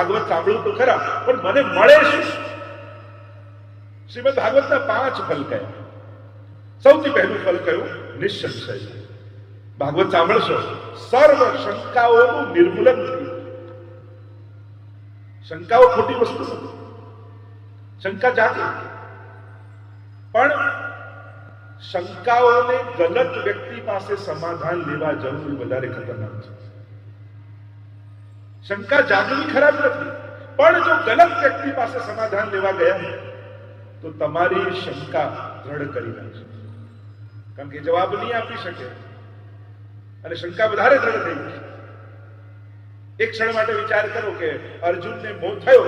ભાગવત સાંભળ્યું તો ખરા, પણ મને મળે શું? શ્રીમદ ભાગવતના પાંચ ફલ કયા સૌથી પહેલું ફલ કયું? નિસંશય. ભાગવત સાંભળશો. સર્વ શંકાઓનું નિર્મૂલન થયું. શંકાઓ ખોટી વસ્તુ શંકા જાગે. પણ શંકાઓને ગલત વ્યક્તિ પાસે સમાધાન લેવા જવું વધારે ખતરનાક છે. શંકા જાગવી ખરાબ નથી. પણ જો ગલત વ્યક્તિ પાસે સમાધાન લેવા ગયા તો તમારી શંકા દ્રઢ કરી નાખશે. કારણ કે જવાબ નહીં આપી શકે. અને શંકા વધારે દ્રઢ થઈ ગઈ એક ક્ષણ માટે વિચાર કરો કે અર્જુનને મોત થયો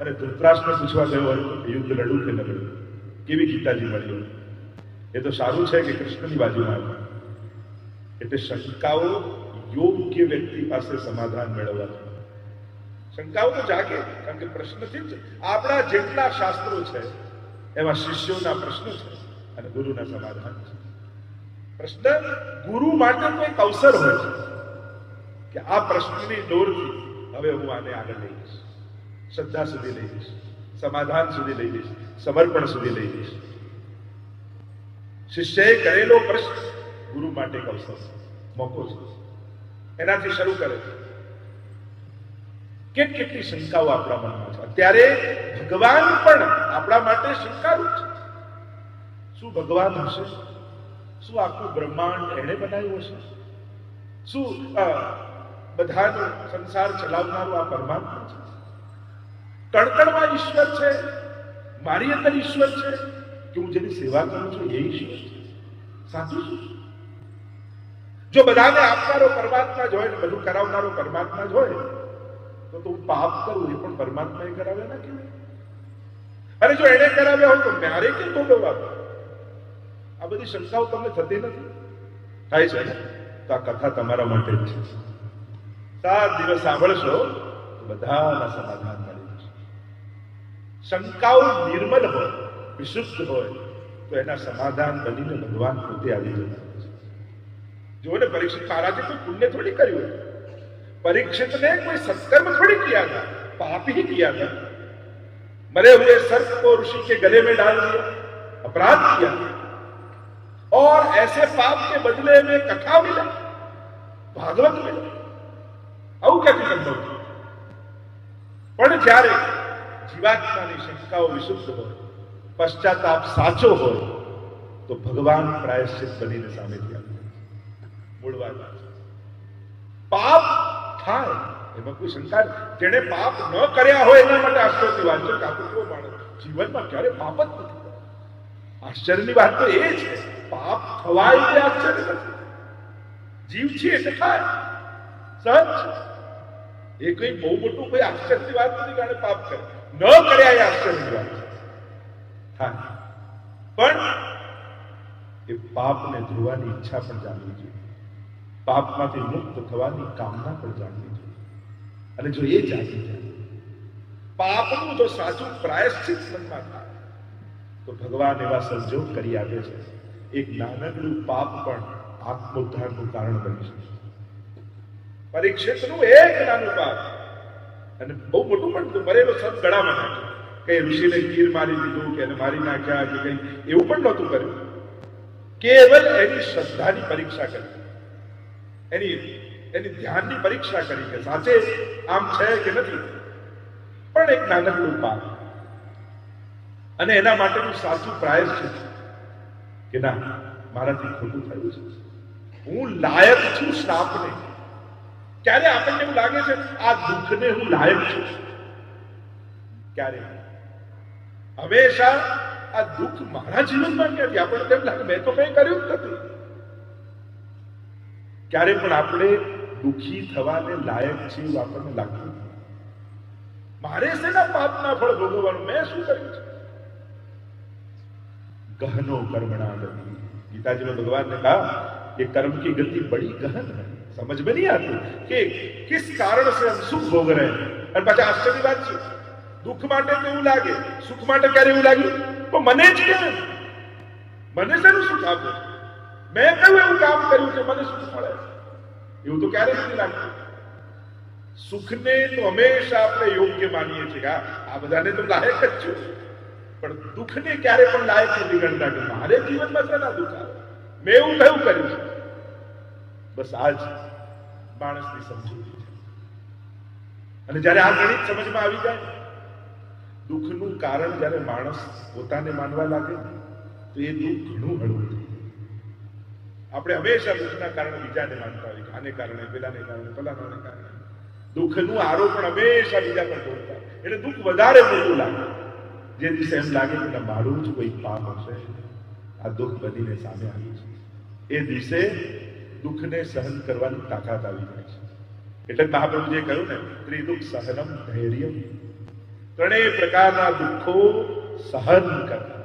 અને ધૃતરાષ્ટ્રને પૂછવા ગયો યુદ્ધ લડવું કે ન લડું કેવી ગીતાજી મળી એ તો સારું છે કે કૃષ્ણની બાજુમાં આવ્યું. એટલે શંકાઓ યોગ્ય વ્યક્તિ પાસે સમાધાન મેળવવા શંકાઓ તો જાગે કારણ કે પ્રશ્નથી જ. આપણા જેટલા શાસ્ત્રો છે એમાં શિષ્યોના પ્રશ્નો છે અને ગુરુના સમાધાન છે. પ્રશ્ન ગુરુ માટે તો એક અવસર હોય છે કે આ પ્રશ્નની દોરથી હવે હું આને આગળ લઈ જઈશ. શ્રદ્ધા સુધી લઈ જઈશ સમાધાન સુધી લઈ જઈશ સમર્પણ સુધી લઈ જઈશ. શિષ્યએ કરેલો પ્રશ્ન ગુરુ માટે એક અવસર છે, મોકો છે. એનાથી શરૂ કરે છે. કેટ કેટલી શંકાઓ આપણા મનમાં છે. અત્યારે ભગવાન પણ આપણા માટે શંકારૂપ છે. શું ભગવાન હશે? શું આખું બ્રહ્માંડ એણે બનાવ્યું હશે? શું બધાનો સંસાર ચલાવનારો આ પરમાત્મા છે? કણકણમાં ઈશ્વર છે? મારી અંદર ઈશ્વર છે? કે હું જેની સેવા કરું છું એ ઈશ્વર છે? સાચું શું? જો બધાને આપનારો પરમાત્મા જ હોય ને બધું કરાવનારો પરમાત્મા જ હોય, તો તો પાપ કરું, એ પણ પરમાત્માએ કરાવે ના કેવું અરે જો એને કરાવ્યા હોય તો મારે કેમ ભોગવવા આ બધી શંકાઓ તમને થતી નથી? થાય છે તો આ કથા તમારા માટે જ છે. સાત દિવસ સાંભળશો બધાના સમાધાન મળી જશે. શંકાઓ નિર્મલ હોય, વિશુદ્ધ હોય, તો એના સમાધાન બનીને ભગવાન પોતે આવી જતા. હોય છે જો ને પરીક્ષિત મહારાજે કોઈ પુણ્ય થોડી કર્યું परीक्षित ने कोई सत्कर्म थोड़ी किया था पाप ही किया था मरे हुए सर्प को ऋषि के गले में डाल दिया अपराध किया और ऐसे पाप के बदले में कथा मिले ભાગવત મિલે આવું ક્યાંથી સંભવ છે પણ જ્યારે જીવાત્માની શંકાઓ વિશુદ્ધ હોય પશ્ચાતાપ સાચો હોય તો ભગવાન પ્રાયશ્ચિત બનીને સામેથી આવે મૂળ વાત. પાપ થાય, એમાં કોઈ શંકા જેને પાપ ન કર્યા હોય એના માટે આશ્ચર્યની વાત છે માણસ જીવનમાં ક્યારે પાપ જ નથી. આશ્ચર્યની વાત તો એ છે, પાપ થવાય એ આશ્ચર્ય નથી. જીવ છે એટલે થાય. સહજ એ કઈ બહુ મોટું કોઈ આશ્ચર્યની વાત નથી કારણે પાપ કરે ન કર્યા એ આશ્ચર્યની વાત થાય. પણ એ પાપને ધોવાની ઈચ્છા પણ જાણવી જોઈએ. પાપમાંથી મુક્ત થવાની કામના પણ જાણવી જોઈએ. અને જો એ જાગી જાય, પાપનું જો સાચું પ્રાયશ્ચિત મનમાં થાય, તો ભગવાન એવા સંજોગ કરી આપે છે. એક નાનકડું પાપ પણ આત્મોદ્ધારનું કારણ બની શકે પરીક્ષિતનું એક નાનું પાપ. અને બહુ મોટું પણ મરેલો સત ગળામાં નાખ્યો કઈ ઋષિને ગીર મારી દીધું, કે એને મારી નાખ્યા, કે કઈ એવું પણ નહોતું કર્યું. કેવલ એની શ્રદ્ધાની પરીક્ષા કરી. એની એની ધ્યાનની પરીક્ષા કરી કે સાચે આમ છે કે નથી. પણ એક નાનકડું પાપ. અને એના માટેનું સાચું પ્રાયશ્ચિત કે ના, મારાથી ખોટું થયું છે. હું લાયક છું શ્રાપને ક્યારે આપણને એવું લાગે છે, આ દુઃખને હું લાયક છું? ક્યારે? હંમેશા આ દુઃખ મારા જીવનમાં ક્યાંથી? આપણને તેમ લાગે, મેં તો કંઈ કર્યું જ નથી. ક્યારે પણ આપણે દુઃખી થવાને લાયક છે એવું આપણને લાગતું નથી. મારે શેના પાપના ફળ ભોગવવાનું મેં શું કર્યું છે ગહનો કર્મણા ગતિ गीताजी में भगवान ने कहा कि कर्म की गति बड़ी गहन है समझ में नहीं आती कि किस कारण से हम सुख भोग रहे हैं અને પાછા આશ્ચર્યની વાત છે દુઃખ માટે તો એવું લાગે સુખ માટે ક્યારે એવું લાગ્યું તો મને જ કેમ મને શેનું સુખ આપ્યું મેં કયું એવું કામ કર્યું કે મને સુખ મળે એવું તો ક્યારે નથી લાગતું. સુખને તો હંમેશા આપણે યોગ્ય માનીએ છીએ કે આ બધાને તો લાયક જ છું. પણ દુઃખને ક્યારે પણ લાયક નથી ગણતા કે મારે જીવનમાં છે ના દુઃખ આવે? મેં એવું કયું કર્યું છે. બસ આ જ માણસની સમજૂતી છે. અને જ્યારે આ ગણિત સમજમાં આવી જાય, દુઃખનું કારણ જ્યારે માણસ પોતાને માનવા લાગે તો એ દુઃખ ઘણું હળવું. આપણે હંમેશા દુઃખના કારણે બીજાને માનતા હોય આને કારણે, પેલાને કારણે પેલાને કારણે. દુઃખનું આરોપણ હંમેશા બીજા પર ઢોળતા એટલે દુઃખ વધારે મોટું લાગે. જે દિવસે એમ લાગે કે મારું જ કોઈ પાપ હશે. આ દુઃખ બનીને સામે આવ્યું છે એ દિવસે દુઃખને સહન કરવાની તાકાત આવી જાય છે. એટલે મહાપ્રભુજીએ કહ્યું ને, ત્રિદુઃખ સહનમ ધૈર્ય ત્રણેય પ્રકારના દુઃખો સહન કરતા.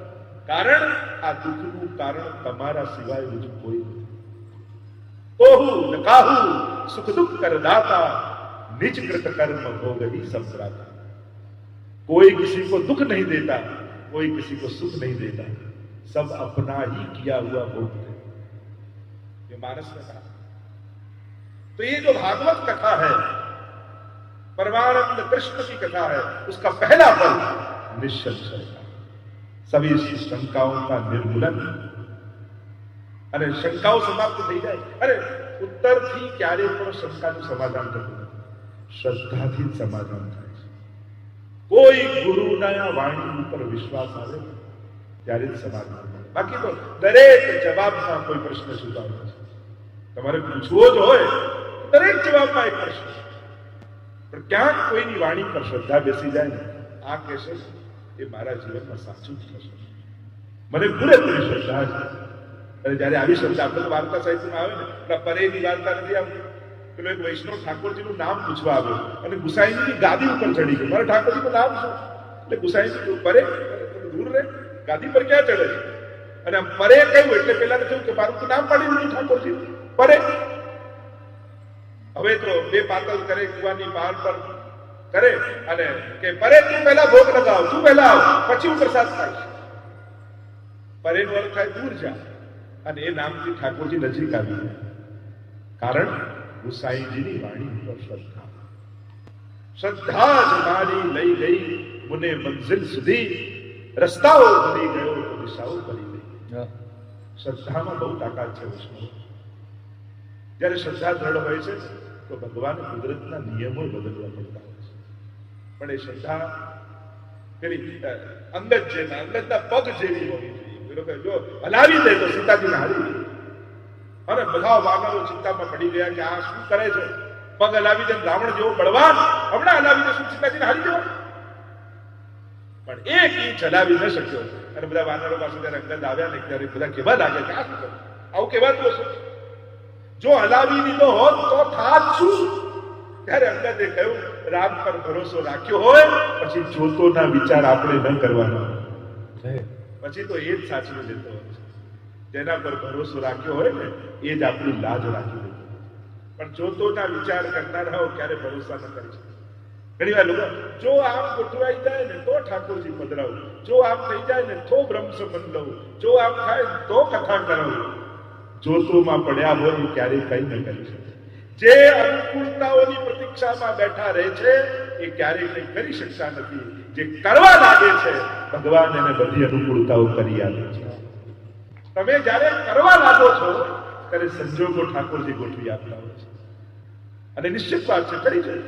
કારણ આ દુઃખનું કારણ તમારા સિવાય બીજું કોઈ નથી तोहु सुख दुख कर दाता निज कृत कर्म गई संभ्राता कोई किसी को दुख नहीं देता, कोई किसी को सुख नहीं देता। सब अपना ही किया हुआ भोगते ये मानस में कहा तो ये जो भागवत कथा है, परमानंद कृष्ण की कथा है, उसका पहला पल निश्चल सभी शंकाओं का निर्मूलन અને શંકાઓ સમાપ્ત થઈ જાય. અરે, ઉત્તરથી ક્યારે પણ શંકાનું સમાધાન થતું શ્રદ્ધાથી જ સમાધાન થાય છે. કોઈ ગુરુના વાણી ઉપર વિશ્વાસ આવે ત્યારે જ સમાધાન બાકી તો દરેક જવાબમાં કોઈ પ્રશ્ન સુધારો છે તમારે પૂછવો જ હોય દરેક જવાબમાં એક પ્રશ્ન પણ ક્યાંક કોઈની વાણી પર શ્રદ્ધા બેસી જાય ને, આ કહેશે, એ મારા જીવનમાં સાચું જ થશે. મને પૂરેપૂરી શ્રદ્ધા છે. અને જ્યારે આવી શબ્દ આપણે વાર્તા સાહિત્યમાં આવે ને, પેલા પરેની વાર્તા નથી આવતી. પેલો એક વૈષ્ણવ ઠાકોરજીનું નામ પૂછવા આવ્યો. અને ગુસાઈજીની ગાદી ઉપર ચડી ગયો. મારા ઠાકોરજીનું નામ શું? એટલે ગુસાઈજી પરે દૂર રહે. ગાદી પર ક્યાં ચડે છે? અને આમ પરે કહ્યું, એટલે પેલા કહ્યું કે મારું તો નામ પાડી દીધું ઠાકોરજી પરે. હવે તો બે પાતલ કરે, કુવાની પહાડ પર કરે અને કે, પરે, તું પહેલા ભોગ લગાવ, તું પહેલા આવ, પછી હું પ્રસાદ ખાઈશ. પરેનો અર્થ થાય, દૂર જા. અને એ નામથી ઠાકોરજી નજીક આવી કારણ ગુસાઈજીની વાણી ઉપર શ્રદ્ધા. શ્રદ્ધા જ મારી લઈ ગઈ મને મંઝિલ સુધી રસ્તાઓ ભરી ગયો તો દિશાઓ ભરી ગઈ. શ્રદ્ધામાં બહુ તાકાત છે વિષ્ણુ. જ્યારે શ્રદ્ધા દ્રઢ હોય છે તો ભગવાન કુદરતના નિયમો બદલવા પડતા હોય છે. પણ એ શ્રદ્ધા પેલી અંગત જે અંગતના પગ જેવી હોય પેલો કે જો હલાવી દે તો સીતાજીને હારી. અને બધા વાનરો ચિંતામાં પડી ગયા કે આ શું કરે છે? પગ હલાવી દે રાવણ જેવો બળવાન. હમણાં હલાવી દે શું સીતાજીને હારી દેવા પણ એક ઇંચ હલાવી ન શક્યો. અને બધા વાનરો પાસે ત્યારે અંગત આવ્યા ને ત્યારે બધા કેવા લાગે કે આ શું? આવું કહેવાતું હશે જો હલાવી દીધો હોત તો થાત શું? ત્યારે અંગતે કહ્યું, રામ પર ભરોસો રાખ્યો હોય, પછી જોતોના વિચાર આપણે ન કરવાના. પછી તો એ જ સાચવી લેતો હોય છે. જેના પર ભરોસો રાખ્યો હોય ને, એ જ આપણી લાજ રાખી લેતો. પણ જોતોના વિચાર કરનારાઓ ક્યારે ભરોસા ન કરી શકે. ઘણી વાર જો આમ ગોઠવાઈ જાય ને તો ઠાકોરજી પધરાવું. જો આમ થઈ જાય ને તો બ્રહ્મ સંબંધ લઉં. જો આમ થાય તો કથા કરાવું. જોતોમાં પડ્યા હોય ક્યારેય કઈ ન કરી શકે. જે અનુકૂળતાઓની પ્રતીક્ષામાં બેઠા રહે છે, એ ક્યારેય કંઈ કરી શકતા નથી. જે કરવા લાગે છે, ભગવાન એને બધી અનુકૂળતાઓ કરી આપે છે. તમે જ્યારે કરવા લાગો છો, ત્યારે સંજોગો ઠાકોરજી ગોઠવી આપતા હોય છે. અને નિશ્ચિત વાત છે, કરી છે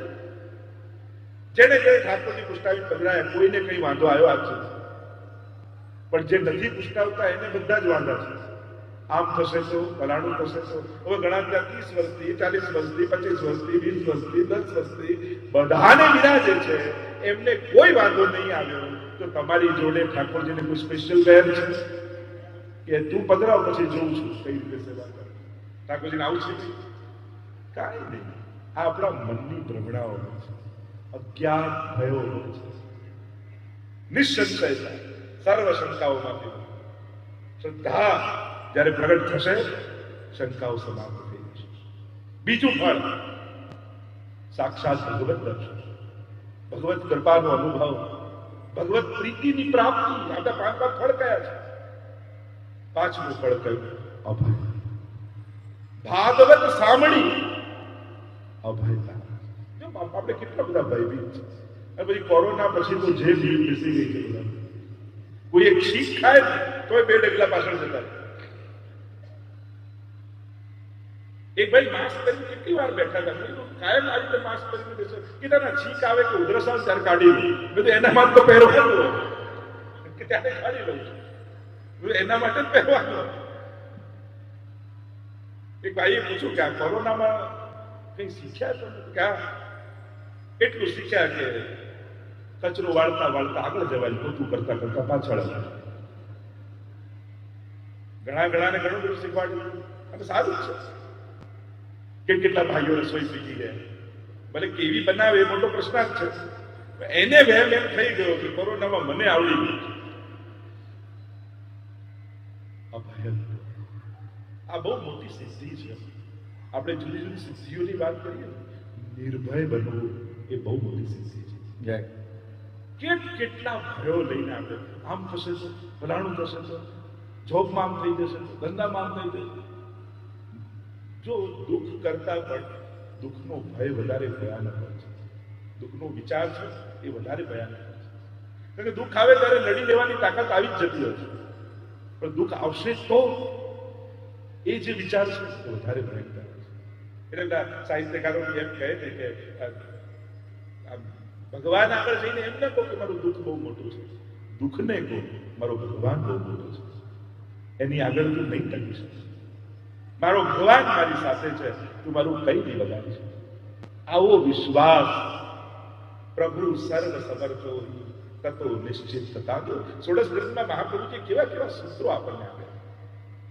જેને કઈ ઠાકોરજી પુષ્ટાવી પધરાયા, કોઈને કઈ વાંધો આવ્યો આજ સુધી. પણ જે નથી પુષ્ટાવતા, એને બધા જ વાંધા છે. આમ થશે તો, ફલાણું થશે તો. હવે ઘણા બધા ત્રીસ વર્ષથી, ચાલીસ વર્ષથી, પચીસ વર્ષથી, વીસ વર્ષથી, દસ વર્ષથી, બધાને વિરાજે છે એમને કોઈ વાંધો નહીં આવ્યો, તો તમારી જોડે ઠાકોરજીને કોઈ સ્પેશિયલ વેર છે? કે તું પધરાવ પછી જોઉં છું કઈ રીતે સેવા કરે. ઠાકોરજીને આવું છે? કાંઈ નહીં. આ આપણા મનની ભ્રમણાઓ છે. અજ્ઞાન ભયો છે. નિસંશયતા સર્વ શંકાઓમાંથી શ્રદ્ધા જ્યારે પ્રગટ થશે, શંકાઓ સમાપ્ત થઈ જશે. બીજું ફળ, સાક્ષાત ભગવત દર્શન. ભગવત કૃપાનો અનુભવ, ભગવત પ્રીતિની પ્રાપ્તિ, આટલા પાંચ પાંચ ફળ કયા છે? પાંચમું ફળ કયું? અભય. ભાગવત સામણી. અભયતા જો આપણે કેટલા બધા ભયભીત છે. અને પછી કોરોના પછી તો જે ભીડ બેસી ગઈ છે બધા. કોઈ એક શીખ ખાય તો બે ડગલા પાછળ જતા રહે. એક ભાઈ માસ્ક પહેરીને કેટલી વાર બેઠા હતા? કાયમ આ રીતે માસ્ક પહેરીને બેસો. કે તને છીક આવે કે ઉધરસ આવે ત્યારે કાઢી લો બધું એના માટે તો પહેરો કરવો કે ત્યારે કાઢી લઉં એના માટે જ પહેરવાનો. એક ભાઈએ પૂછ્યું કે, આ કોરોનામાં કઈ શીખ્યા તો કે એટલું શીખ્યા કે કચરો વાળતા વાળતા આગળ જવાય પોતું કરતા કરતા પાછળ ઘણા ઘણાને ઘણું બધું શીખવાડ્યું. અને સારું છે. કે કેટલા ભાઈઓ રસોઈ શીખી ગયા ભલે કેવી બનાવે એ મોટો પ્રશ્ન જ છે એને વહેમ એમ થઈ ગયો કે કોરોનામાં મને આવડી ગયું આ બહુ મોટી સિદ્ધિ છે. આપણે જુદી જુદી સિદ્ધિઓની વાત કરીએ નિર્ભય બનવું એ બહુ મોટી સિદ્ધિ છે. જય. કેટ કેટલા ભયો લઈને આપણે આમ થશે તો ફલાણું થશે તો જોબમાં આમ થઈ જશે ધંધામાં આમ થઈ જશે જો દુઃખ કરતા પણ દુઃખનો ભય વધારે ભયાનક હોય છે. દુઃખનો વિચાર છે એ વધારે ભયાનક હોય છે. કારણ કે દુઃખ આવે ત્યારે લડી લેવાની તાકાત આવી જ જતી હોય છે. પણ દુઃખ આવશે તો એ જે વિચાર છે એ વધારે ભયંકર છે. એટલે સાહિત્યકારો એમ કહે છે કે ભગવાન આગળ જઈને એમ ના કહો કે મારું દુઃખ બહુ મોટું છે. દુઃખને કહો, મારો ભગવાન બહુ મોટો છે. એની આગળ તું નહીં ટકી શકે મારો ભગવાન મારી સાથે છે. તું મારું કઈ નહીં બગાડી છે આવો વિશ્વાસ. પ્રભુ સર્વ સમર્થો તતો નિશ્ચિત થતા દો સોળસ ગ્રંથમાં મહાપ્રભુજી કેવા કેવા સૂત્રો આપણને આપ્યા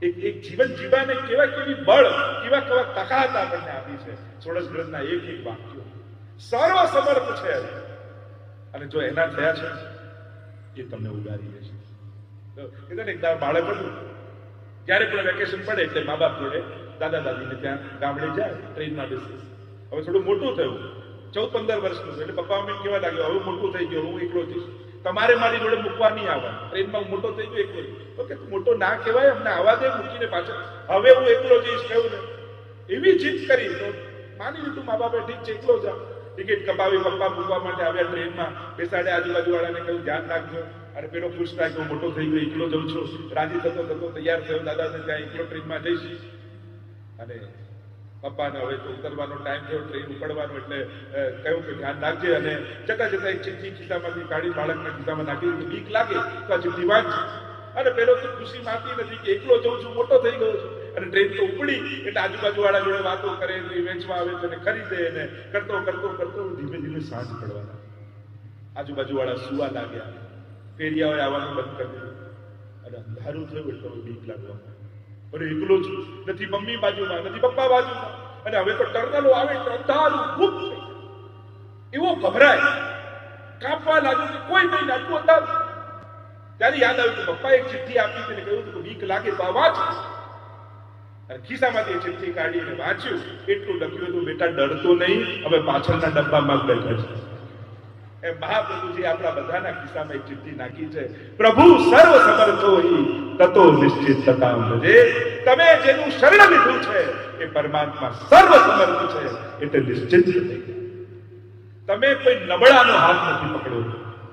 એક એક જીવન જીવાને કેવા કેવી બળ, કેવા કેવા તાકાત આપણને આપી છે સોળસ ગ્રંથના એક એક વાક્યો. સર્વ સમર્થ છે અને જો એના થયા છે, એ તમને ઉગારી તો ને, એક દાડો બાળક હતું. જ્યારે પણ વેકેશન પડે એટલે મા બાપ જોડે દાદા દાદીને ત્યાં ગામડે જાય, ટ્રેનમાં બેસે. હવે થોડું મોટું થયું. ચૌદ પંદર વર્ષનું એટલે પપ્પા મમ્મી કેવા લાગ્યો, હવે મોટું થઈ ગયો, હું એકલો જઈશ તમારે મારી જોડે મૂકવા નહીં આવવા ટ્રેનમાં હું મોટો થઈ ગયો, એકલો તો કે મોટો ના કહેવાય, અમને આવા દે, મૂકીને પાછળ હવે હું એકલો જઈશ, કહ્યું ને. એવી જીત કરી. તો માની લીધું મા બાપે ઠીક છે, એકલો જા ટિકિટ કપાવી પપ્પા મૂકવા માટે આવ્યા ટ્રેનમાં. બેસાડે આજુબાજુ વાળાને કહ્યું, ધ્યાન રાખજો. અરે પેલો ખુશ થાય હું મોટો થઈ ગયો એકલો જઉં છું. રાજી થતો થતો તૈયાર થયો, દાદાને ત્યાં એકલો ટ્રેનમાં જઈશ. અને પપ્પાને હવે તો ઉતરવાનો ટાઈમ થયો ટ્રેન ઉપડવાનો, એટલે કહ્યું કે ધ્યાન રાખજે અને જતા જતા એક ચિઠ્ઠી ખિસ્સામાંથી કાઢી બાળકના ખિસ્સામાં નાખી દીધી. બીક લાગે, તો આ ચિઠ્ઠી વાંચ અને પેલો તો ખુશી માનતી નથી કે એકલો જઉં છું, મોટો થઈ ગયો છું. અને ટ્રેન તો ઉપડી, એટલે આજુબાજુ વાળા જોડે વાતો કરે એ વેચવા આવે છે ને ખરીદે અને કરતો કરતો કરતો ધીમે ધીમે સાંજ પડવા લાગે આજુબાજુ વાળા સુવા લાગ્યા. ફેરિયાઓએ આવવાનું બંધ કરી દીધું. અને અંધારું થયું એટલે હવે બીક લાગવા. અરે, એકલો છું. નથી મમ્મી બાજુમાં, નથી પપ્પા બાજુમાં. અને હવે તો ટર્નલો આવે અંધારું ગુપ એવો ગભરાય. કાપવા લાગ્યું કે કોઈ નહીં આટલું અંધારું. ત્યારે યાદ આવ્યું કે પપ્પાએ એક ચિઠ્ઠી આપી હતી કહ્યું હતું કે બીક લાગે તો આ વાંચ. અને ખિસ્સામાંથી એ ચિઠ્ઠી કાઢીને વાંચ્યું. એટલું લખ્યું હતું, બેટા, ડરતો નહીં. હવે પાછળના ડબ્બામાં બેઠા છે. એ મહાપ્રભુજી આપણા બધાના ખિસ્સામાં એક ચિઠ્ઠી નાખી છે. પ્રભુ સર્વ સમર્થો હિ તતો નિશ્ચિત થતા ભજે. તમે જેનું શરણ લીધું છે એ પરમાત્મા સર્વ સમર્થ છે એટલે નિશ્ચિત થઈ. તમે કોઈ નબળાનો હાથ નથી પકડ્યો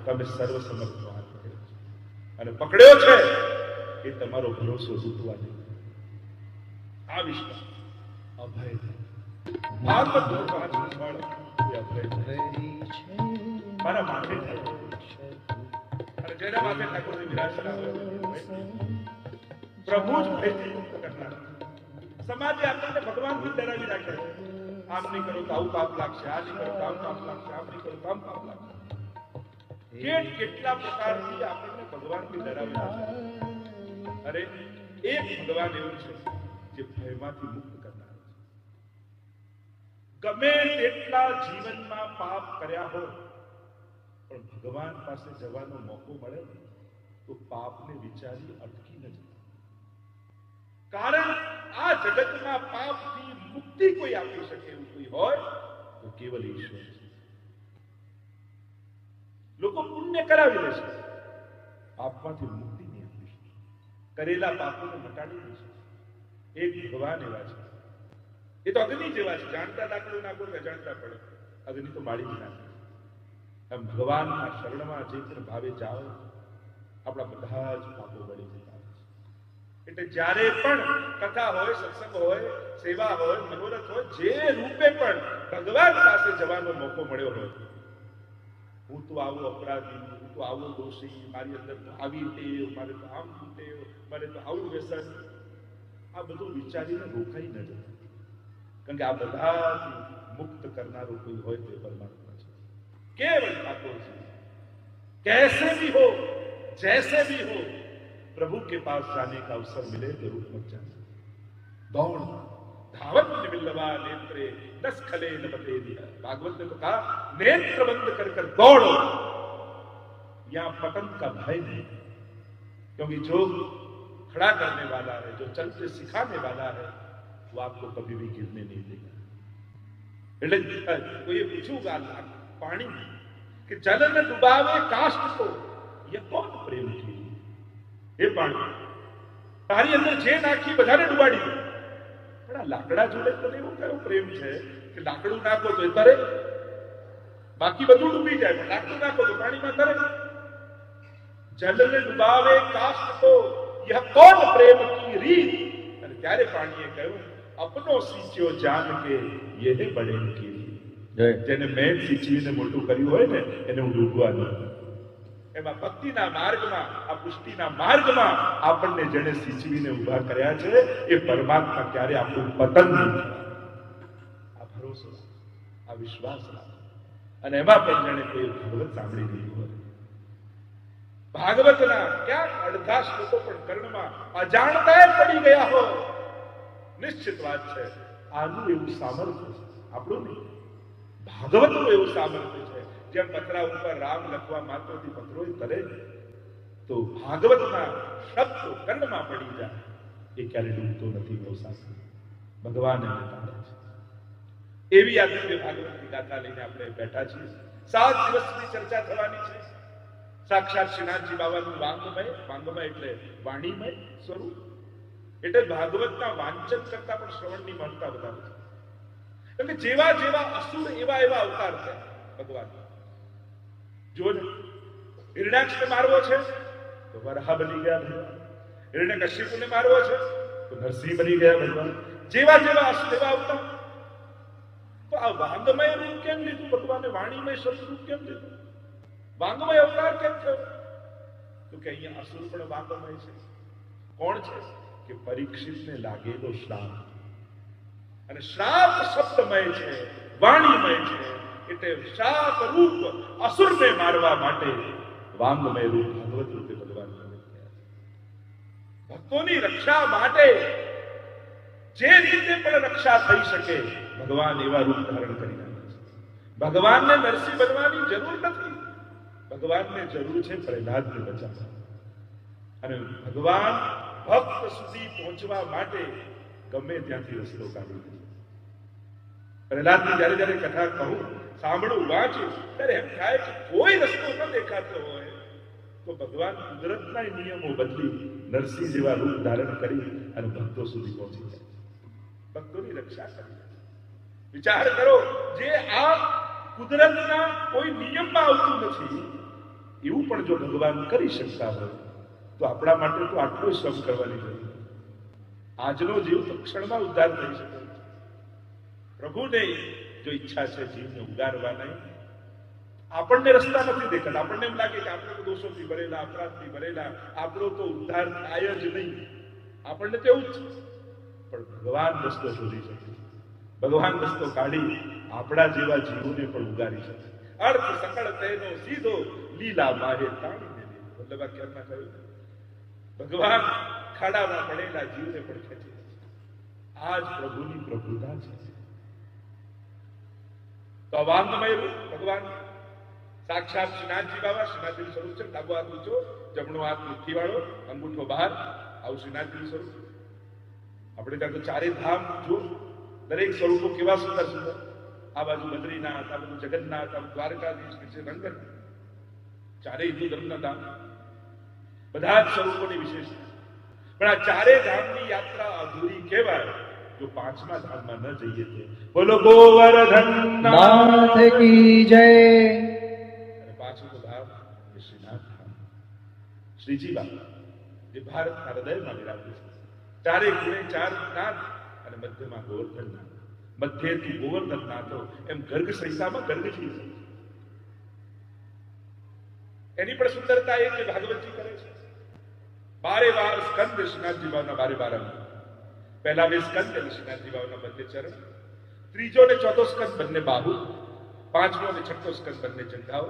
તમે સર્વ સમર્થનો હાથ પકડ્યો છે. અને પકડ્યો છે એ તમારો ભરોસો જીતવા નહીં આ વિશ્વાસ. અભય. ભાગવત નો પાંચ અભય. મારા માથે થાય અને જેના માથે ઠાકોરજી વિરાજતા હોય પ્રભુ જ ભયથી મુક્ત કરનાર સમાજે આપણને ભગવાનથી ડરાવી રાખે છે આમ નહીં કરો તો આવું પાપ લાગશે આ નહીં કરો તો આમ પાપ લાગશે આમ નહીં કરો તો આમ પાપ લાગશે કેટ કેટલા પ્રકારથી આપણને ભગવાનથી ડરાવી રાખે અરે એક ભગવાન એવું છે જે ભયમાંથી મુક્ત કરનાર છે ગમે તેટલા જીવનમાં પાપ કર્યા હોય પણ ભગવાન પાસે જવાનો મોકો મળે તો પાપને વિચારી અટકી ન જતા. કારણ આ જગતમાં પાપથી મુક્તિ કોઈ આપી શકે એવું કોઈ હોય, તો કેવલ ઈશ્વર છે. લોકો પુણ્ય કરાવી લે છે. પાપમાંથી મુક્તિ નહીં આપી શકે. કરેલા પાપોને મટાડી દેશે એક ભગવાન એવા છે. એ તો અગ્નિ જેવા છે. જાણતા દાખલો નાખો જાણતા પડે. અગ્નિ તો બાળી જ નાખે. આમ ભગવાનના શરણમાં પણ ભાવે જાઓ, આપણા બધા જ પાપો બળી જતા એટલે જ્યારે પણ કથા હોય, સત્સંગ હોય, સેવા હોય, મનોરથ હોય, જે રૂપે પણ ભગવાન પાસે જવાનો મોકો મળ્યો હોય, હું તો આવો અપરાધી, હું તો આવો દોષી, મારી અંદર તો આવી ટેવ, મારે તો આમ ટેવ, મારે તો આવું વ્યસન. આ બધું વિચારીને રોકાઈ ન જતું. કારણ કે આ બધાથી મુક્ત કરનારો કોઈ હોય તે પરમાત્મા. केवल ठाकुर जी। कैसे भी हो, जैसे भी हो, प्रभु के पास जाने का अवसर मिले तो ज़रूर मत जाना। दौड़ना, धावत बिल्लवा नेत्रे दस खले नपते दिया भागवत ने तो कहा, नेत्र बंद कर कर दौड़ो। या पतन का भय नहीं, क्योंकि जो खड़ा करने वाला है, जो चलते सिखाने वाला है, वो आपको कभी भी गिरने नहीं देगा। तो ये पूछूँगा કે આ પાણી કે જલને ડુબાવે કાષ્ટ તો ये कौन प्रेम की એ પાણી તારી અંદર જે નાખી બધાને ડુબાડી દે પણ આ લાકડા જોડે તને એવો કયો પ્રેમ છે કે લાકડું નાખો તો એ તરે બાકી બધું ડૂબી જાય પણ લાકડું નાખો તો પાણીમાં તરે જલને ડુબાવે કાષ્ટ તો यह कौन प्रेम की રીત અને ત્યારે પાણીએ કહ્યું અપનો સીંચ્યો જાન કે યે બડે की રીત જેને મેં સિંચવીને મોટું કર્યું હોય ને, એને હું દઉં. એમાં ભક્તિના માર્ગમાં, આ પુષ્ટિના માર્ગમાં આપણને જેને સિંચવીને ઊભા કર્યા છે, એ પરમાત્મા ક્યારે આપણું પતન નથી આ ભરોસો આ વિશ્વાસ અને એમાં પણ જેને કોઈ ભાગવત સાંભળી લીધું હોય. ભાગવતના ક્યાંક અડધા શ્લોકો પણ કર્ણમાં અજાણતા પડી ગયા હો નિશ્ચિત વાત છે, આનું એવું સામર્થ્ય આપણું નહીં. ભાગવતનું એવું સામર્થ્ય છે. જેમ પથરા ઉપર રામ લખવા માત્રથી પથરો કરે તો ભાગવતના શબ્દો કર્ણમાં પડી જાય. એ ક્યારે ડૂબતો નથી વ્યવસાય ભગવાન એને ટાળે છે. એવી આ ભાગવતની ગાથા લઈને આપણે બેઠા છીએ. સાત દિવસની ચર્ચા થવાની છે. સાક્ષાત શ્રીનાથજી બાબાનું વાંગમય વાંગમય એટલે વાણીમય સ્વરૂપ. એટલે ભાગવતના વાંચન કરતા પણ શ્રવણની મહત્તા વધારે છે. એટલે જેવા જેવા અસુર એવા એવા અવતાર છે ભગવાન. જો ને હિરણાક્ષને મારવો છે તો વરહા બની ગયા ભગવાન. હિરણ્ય કશ્યપુને મારવો છે તો નરસિંહ બની ગયા ભગવાન. જેવા જેવા અસુર એવા અવતાર. તો આ વાંગમય રૂપ કેમ લીધું? ભગવાને વાણીમય સ્વરૂપ કેમ લીધું? વાંગમય અવતાર કેમ થયો? તો કે અહીંયા અસુર પણ વાંગમય છે. કોણ છે? કે પરીક્ષિતને લાગેલો શ્રાપ. અને શ્રાપ શબ્દમય છે, વાણીમય છે, એટલે શાપ રૂપ અસુરને મારવા માટે વાંગમય રૂપ ભગવત રૂપે ભગવાન ભક્તોની રક્ષા માટે જે રીતે પણ રક્ષા થઈ શકે, ભગવાન એવા રૂપ ધારણ કરી નાખે ભગવાનને નરસિંહ બનવાની જરૂર નથી. ભગવાનને જરૂર છે પ્રહલાદને બચાવવા અને ભગવાન ભક્ત સુધી પહોંચવા માટે ગમે ત્યાંથી રસ્તો કાઢી પ્રહલાદની જ્યારે જ્યારે કથા કહું, સાંભળું, વાંચું, ત્યારે એમ થાય કે કોઈ રસ્તો ન દેખાતો હોય. તો ભગવાન કુદરતના નિયમો બદલી નરસિંહ જેવા રૂપ ધારણ કરી અને ભક્તો સુધી પહોંચી જાય ભક્તોની રક્ષા કરી. વિચાર કરો, જે આ કુદરતના કોઈ નિયમમાં આવતું નથી, એવું પણ જો ભગવાન કરી શકતા હોય, તો આપણા માટે તો આટલો શ્રમ કરવાની જરૂર. આજનો જીવ તો ક્ષણમાં ઉદ્ધાર થઈ શકે. પ્રભુને જો ઈચ્છા છે જીવને ઉગારવા નહીં. આપણને રસ્તા નથી દેખાતા. આપણને એમ લાગે કે આપણે તો દોષોથી ભરેલા, અપરાધથી ભરેલા, આપણો તો ઉદ્ધાર થાય જ નહીં. આપણને તો એવું જ પણ ભગવાન રસ્તો શોધી શકે ભગવાન રસ્તો કાઢી આપણા જેવા જીવોને પણ ઉગારી શકે અર્થ સકળ, તેનો સીધો લીલા માહે મતલબ આ ક્યારના કહ્યું ભગવાન ખાડામાં પડેલા જીવને પણ ખેંચી. આ જ પ્રભુની પ્રભુતા છે. તો અવાંગમય રૂપ ભગવાન સાક્ષાત શ્રીનાથજી બાબા શ્રીનાથજી સ્વરૂપ છે ડાબો હાથ ઊંચો, જમણો હાથ મુઠ્ઠી વાળો અંગૂઠો બહાર, આવું શ્રીનાથજી સ્વરૂપ. આપણે ત્યાં તો ચારે ધામ જો દરેક સ્વરૂપો કેવા સુંદર સુંદર. આ બાજુ બદ્રીનાથ આ બાજુ જગન્નાથ, આ દ્વારકાધીશ કે છે રંગન. ચારે હિન્દુ ધર્મના ધામ. બધા જ સ્વરૂપોની વિશેષતા. પણ આ ચારે ધામની યાત્રા અધૂરી કહેવાય. જો પાંચમા ધામમાં ન જઈએ તો બોલો ગોવર્ધન નાથ કી જય અને પાંચમો ધામ શ્રીનાથ ધામ શ્રીજી બાપા એ ભારતના હૃદયમાં વિરાજે છે ચારે ખૂણે ચાર નાથ અને મધ્યમાં ગોવર્ધન નાથ મધ્યથી ગોવર્ધન નાથો એમ ગર્ગ સંહિતામાં ગર્ગજી છે એની પણ સુંદરતા એ કે ભાગવતજી કરે છે બારે વાર સ્કંદ શ્રીનાથજી બાબુના બારે બાર પહેલા બે સ્કંદ અને શ્રીનાથજી બાબાના બંને ચરણ. ત્રીજો અને ચોથો સ્કંદ બંને બાબુ પાંચમો અને છઠ્ઠો સ્કંદ બંને ચંડાઓ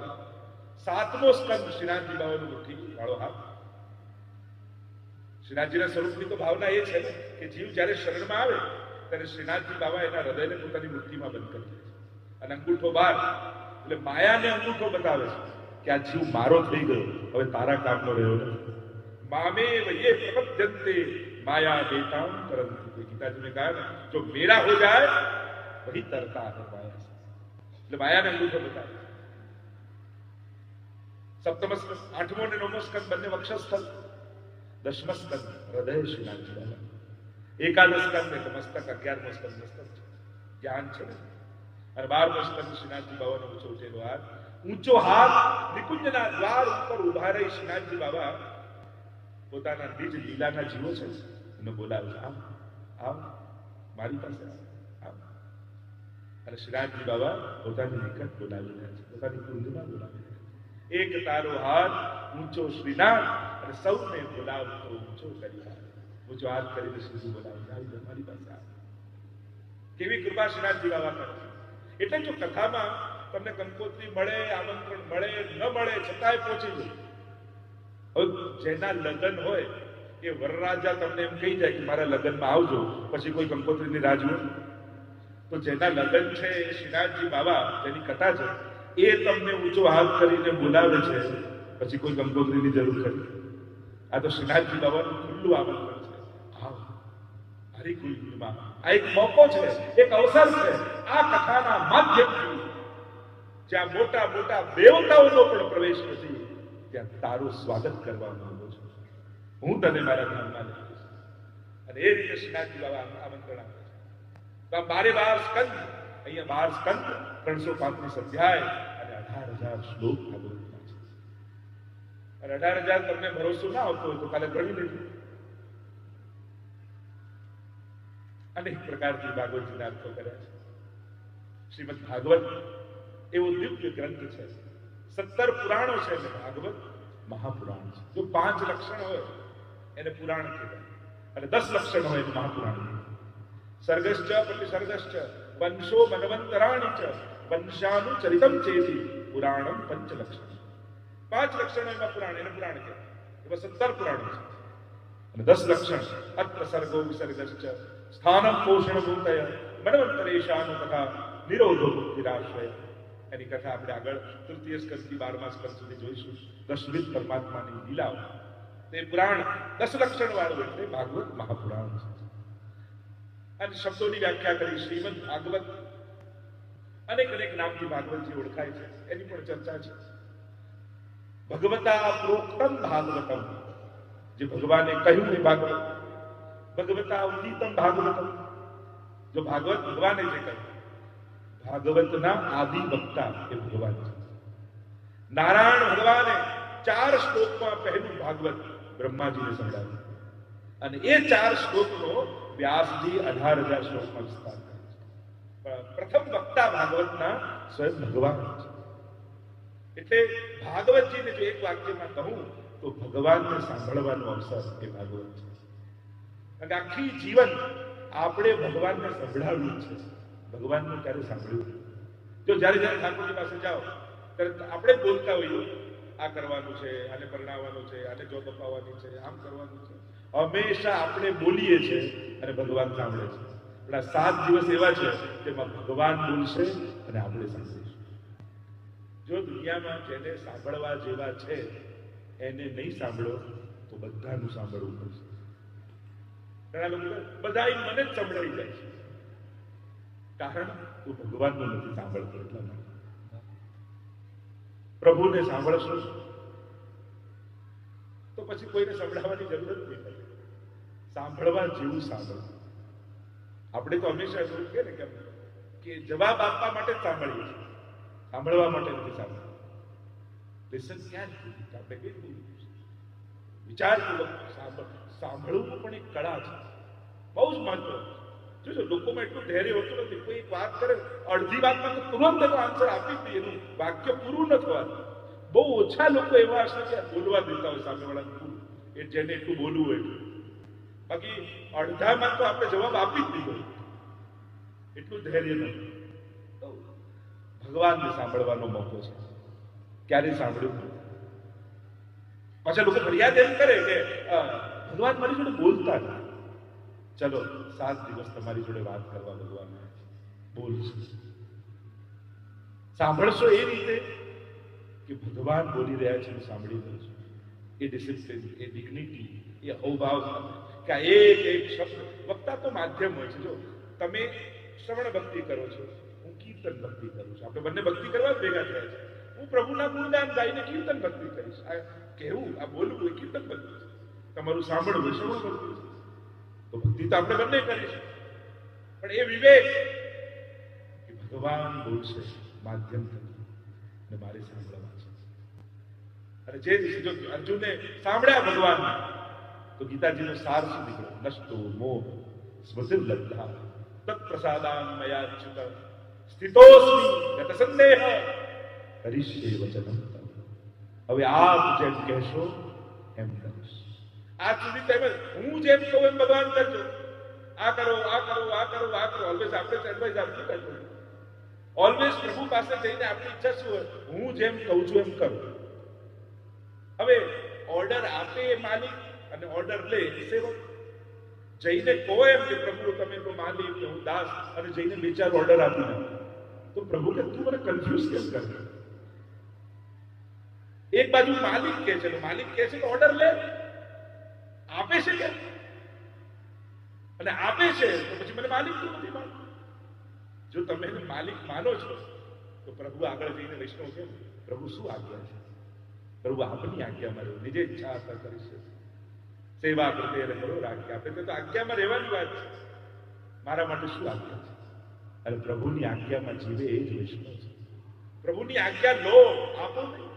સાતમો સ્કંદ શ્રીનાથજી બાબાનું મુઠ્ઠી, વાળો હાથ. શ્રીનાથજીના સ્વરૂપની તો ભાવના એ છે કે જીવ જ્યારે શરણમાં આવે, ત્યારે શ્રીનાથજી બાબા એના હૃદયને પોતાની મુઠ્ઠીમાં બંધ કરી દે છે. અને અંગૂઠો બહાર, એટલે માયાને અંગૂઠો બતાવે છે કે આ જીવ મારો થઈ ગયો, હવે તારા કામનો રહ્યો નથી. મામે વયે પ્રપદ્યંતે માયા બેતામ કરંતિ ગીતાજી ને કહા ना, जो मेरा हो जाए वही तरता है माया से એટલે માયાને અંગૂઠો બતાવે સપ્તમ સ્કંદ આઠમો અને નવમો સ્કંદ બંને વક્ષસ્થળ દશમ સ્કંદ હૃદય શ્રીનાથજી બાબા એકાદશ સ્કંદ એટલે મસ્તક અગિયારમો સ્કંદ મસ્તક છે જ્ઞાન છે ને અને બારમો સ્કંદ શ્રીનાથજી બાબાનો ઊંચો ઉઠેલો હાથ ઊંચો હાથ નિકુંજના દ્વાર ઉપર ઉભા રહી શ્રીનાથજી બાબા પોતાના નિજ લીલાના જીવો છે એને બોલાવે છે આવ મારી પાસે આવ અને શ્રીનાથજી બાબા પોતાની નિકટ બોલાવી રહ્યા છે પોતાની કુંડમાં બોલાવી રહ્યા છે એક તારો હાથ ઊંચો શ્રીનાથ અને સૌને બોલાવતો ઊંચો કરી ઊંચો હાથ કરીને શ્રીજી બોલાવે આવી મારી પાસે આવ કેવી કૃપા શ્રીનાથજી બાબા કરે છે એટલે જો કથામાં તમને કંકોત્રી મળે આમંત્રણ મળે ન મળે છતાંય પહોંચી જાય જેના લગ્ન હોય એ વરરાજા તમને એમ કહી જાય કે મારા લગ્નમાં આવજો, પછી કોઈ કંકોત્રીની રાહ જુઓ. તો જેના લગ્ન છે એ શ્રીનાથજી બાબા જેની કથા છે, એ તમને ઊંચો હાથ કરીને બોલાવે છે, પછી કોઈ કંકોત્રીની જરૂર ખરી આ તો શ્રીનાથજી બાબાનું ખુલ્લું આમંત્રણ છે. આવો મારી કુલમાં આ એક મોકો છે, એક અવસર છે, આ કથાના માધ્યમથી. જ્યાં મોટા મોટા દેવતાઓનો પણ પ્રવેશ નથી, ત્યાં તારું સ્વાગત કરવામાં હું તને મારા ધામમાં લઈ જઈશ. અને એ રીતે શ્રીનાથજી બાબા આમંત્રણ આપે છે. બારે બાર સ્કંદ, અહીંયા બાર સ્કંદ, ત્રણસો પાંત્રીસ અધ્યાય અને અઢાર હજાર શ્લોક છે. અને અઢાર હજાર તમને ભરોસો ના આવતો હોય તો કાલે ગણી લેજો અનેક પ્રકારથી ભાગવતજીના અર્થો કર્યા છે. શ્રીમદ ભાગવત એવો દિવ્ય ગ્રંથ છે. સત્તર પુરાણો છે ભાગવત, મહાપુરાણ છે. જો પાંચ લક્ષણ હોય એને પુરાણ કહેવાય. અને દસ લક્ષણ હોય મહાપુરાણ સર્ગશ્ચ પ્રતિસર્ગશ્ચ વંશો મનવંતરાણી ચ, વંશાનુચરિતમ ચેતી, પુરાણમ પંચ લક્ષણ. પાંચ લક્ષણો એમાં પુરાણ, એને પુરાણ કહેવાય. એમાં સત્તર પુરાણો છે. અને દસ લક્ષણ, અત્ર સર્ગો વિસર્ગશ્ચ, સ્થાનમ પોષણ ભૂતય મનવંતરેશાનુ તથા નિરોધો નિરાશ્રય. એની કથા આપણે આગળ તૃતીય સ્કંદથી બારમા સ્કંદ સુધી જોઈશું. દશવિધ પરમાત્માની લીલાઓ. તે પુરાણ દસ લક્ષણ વાળું એટલે ભાગવત મહાપુરાણ છે. અને શબ્દોની વ્યાખ્યા કરી શ્રીમદ ભાગવત. અનેક અનેક નામથી ભાગવતજી ઓળખાય છે. એની પણ ચર્ચા છે. ભગવતા પ્રોક્તમ ભાગવતમ. જે ભગવાને કહ્યું એ ભાગવત. ભગવતા ઉદિતમ ભાગવતમ. જો ભાગવત ભગવાને જે કહ્યું ભાગવતના આદિ વક્તા એ ભગવાન છે. નારાયણ ભગવાને ચાર શ્લોકમાં પહેલું ભાગવત. બ્રહ્માજીને સંભળાવ્યું અને એ ચાર શ્લોકનો વ્યાસજી અઢાર હજાર શ્લોકમાં વિસ્તાર કરે છે. પ્રથમ વક્તા ભાગવતના સ્વયં ભગવાન છે. એટલે ભાગવતજીને જો એક વાક્યમાં કહું, તો ભગવાનને સાંભળવાનો અવસર એ ભાગવત છે. આખી જીવન આપણે ભગવાનને સંભળાવ્યું છે ભગવાનનું ક્યારે સાંભળ્યું જો જ્યારે જ્યારે ઠાકોરજી પાસે જાઓ, ત્યારે આપણે બોલતા હોઈએ. આ કરવાનું છે, આને પરણાવવાનું છે, આને જોબ અપાવવાની છે, આમ કરવાનું છે. હંમેશા આપણે બોલીએ છીએ અને ભગવાન સાંભળે છે. પણ આ સાત દિવસ એવા છે તેમાં ભગવાન બોલશે અને આપણે સાંભળીશું. જો દુનિયામાં જેને સાંભળવા જેવા છે, એને નહીં સાંભળો, તો બધાનું સાંભળવું પડશે. ઘણા લોકો બધા મને જ સંભળાઈ જાય છે. કારણ તું ભગવાનનું નથી સાંભળતો એટલા માટે. પ્રભુને સાંભળશો તો પછી કોઈને સંભળાવવાની જરૂર જ નહીં પડે સાંભળવા જેવું સાંભળવું આપણે તો હંમેશા એવું કહે ને કે કે જવાબ આપવા માટે જ સાંભળીએ છીએ. સાંભળવા માટે નથી સાંભળવું લેસન ક્યાં જ આપણે કઈ ભૂલી વિચારપૂર્વક સાંભળવું પણ એક કળા છે. બહુ જ મહત્વ જોજો, લોકોમાં એટલું ધૈર્ય હોતું નથી. કોઈ વાત કરે, અડધી વાતમાં તો તુરંત એનો આન્સર આપી દે. એનું વાક્ય પૂરું ન થવાનું બહુ ઓછા લોકો એવા હશે કે બોલવા દેતા હોય સામેવાળાને એ જેને એટલું બોલવું હોય. બાકી અડધામાં તો આપણે જવાબ આપી જ દીધો. એટલું ધૈર્ય નથી. ભગવાનને સાંભળવાનો મોકો છે. ક્યારે સાંભળ્યું? પાછા લોકો ફરિયાદ એમ કરે કે ભગવાન મારી જોડે બોલતા નથી. ચલો, સાત દિવસ તમારી જોડે વાત કરવા ભગવાન. બોલશે સાંભળશો એ રીતે કે ભગવાન બોલી રહ્યા છે સાંભળી રહ્યો છું. એ ડિસિપ્લિન એ ડિગ્નિટી એ સાથે. કે આ એક એક શબ્દ. વક્તા તો માધ્યમ હોય છે. જો, તમે શ્રવણ ભક્તિ કરો છો, હું કીર્તન ભક્તિ કરું છું. આપણે બંને ભક્તિ કરવા ભેગા થયા છે. હું પ્રભુના ગુણગાન ગાઈને કીર્તન ભક્તિ કરીશ. આ કહેવું, આ બોલવું એ કીર્તન ભક્તિ તમારું સાંભળવું શ્રવણ ભક્તિ છે. તો ભક્તિ તો આપણે બંને કરીશું પણ એ વિવેક કે ભગવાન બોલશે માધ્યમ થકી અને મારે સાંભળવા છે અને જે જો અર્જુને સાંભળ્યા ભગવાન તો ગીતાજીનો સાર શું નીકળ્યો નષ્ટો મોહ સ્મૃતિ લબ્ધા તત્પ્રસાદાન મયા ચ્યુત સ્થિતોસ્મિ ગત સંદેહ કરીશ્યે વચનમ. હવે આપ જેમ કહેશો, એમ આજ સુધી તમે હું જેમ કહું એમ ભગવાન કરજો. આ કરો આ કરો આ કરો આ કરો. ઓલવેઝ આપણે એડવાઇસ આપવી કરજો ઓલવેઝ પ્રભુ પાસે જઈને આપણી ઈચ્છા શું હોય? હું જેમ કહું છું એમ કરું. હવે ઓર્ડર આપે એ માલિક અને ઓર્ડર લે સેવક. જઈને કહો એમ કે, પ્રભુ, તમે તો માલિક કે હું દાસ. અને જઈને બે ચાર ઓર્ડર આપી દઉં તો પ્રભુ કે તું મને કન્ફ્યુઝ કેમ કરે? એક બાજુ માલિક કે છે માલિક કે છે કે ઓર્ડર લે. આપે છે? કે અને આપે છે તો પછી મને માલિક તો નથી માનતો? જો તમે માલિક માનો છો, તો પ્રભુ આગળ જઈને વૈષ્ણવ છે, પ્રભુ, શું આજ્ઞા છે? પ્રભુ, આપની આજ્ઞામાં રહેવું નિજે ઈચ્છા હતા છે. સેવા કૃતે એને કરો આજ્ઞા આપે. તો આજ્ઞામાં રહેવાની વાત છે. મારા માટે શું આજ્ઞા છે? અને પ્રભુની આજ્ઞામાં જીવે એ જ વૈષ્ણવ છે. પ્રભુની આજ્ઞા લો, આપો નહીં.